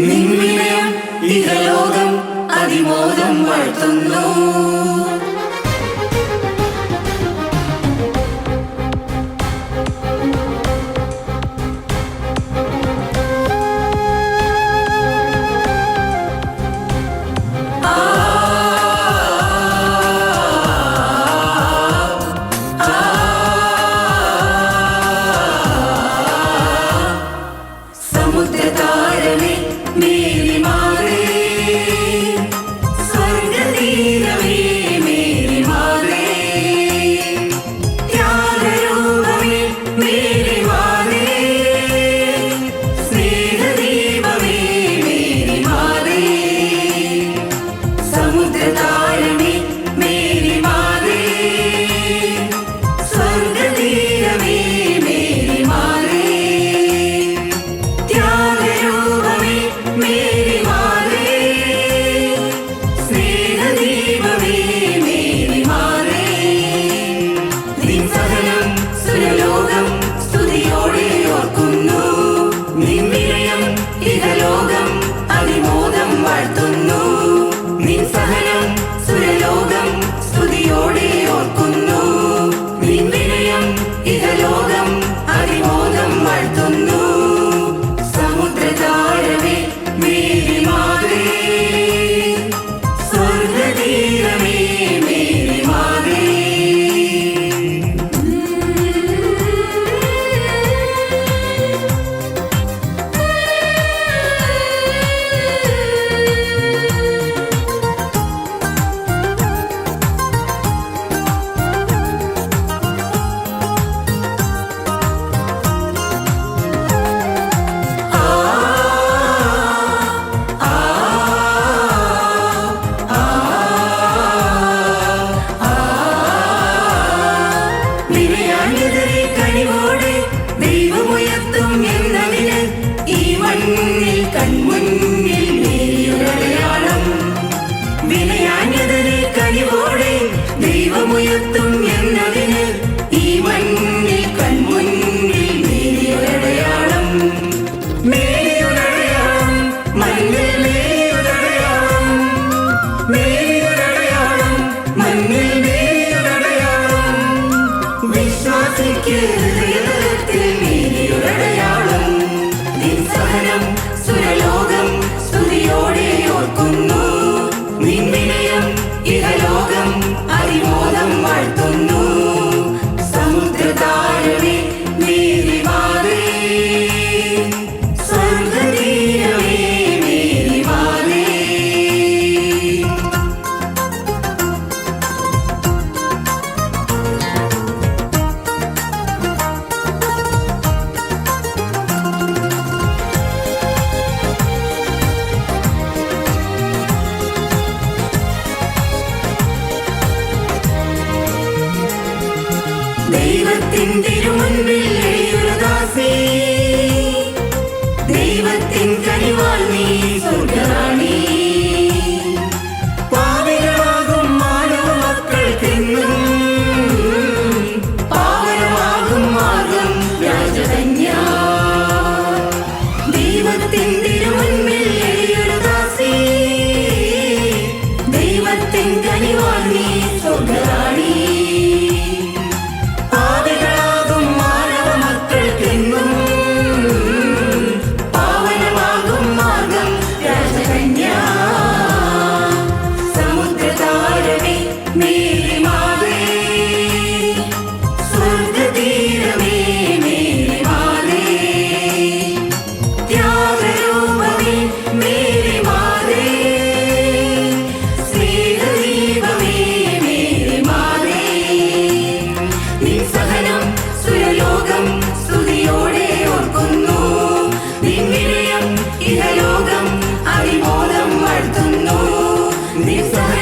നിന്നിലയം ഇഹലോകം അതിമോദം വാഴ്ത്തുന്നു yeah. നിരയം ഇഹലോകം അതിബോധം വളർത്തുന്നു. നിസ്സഹ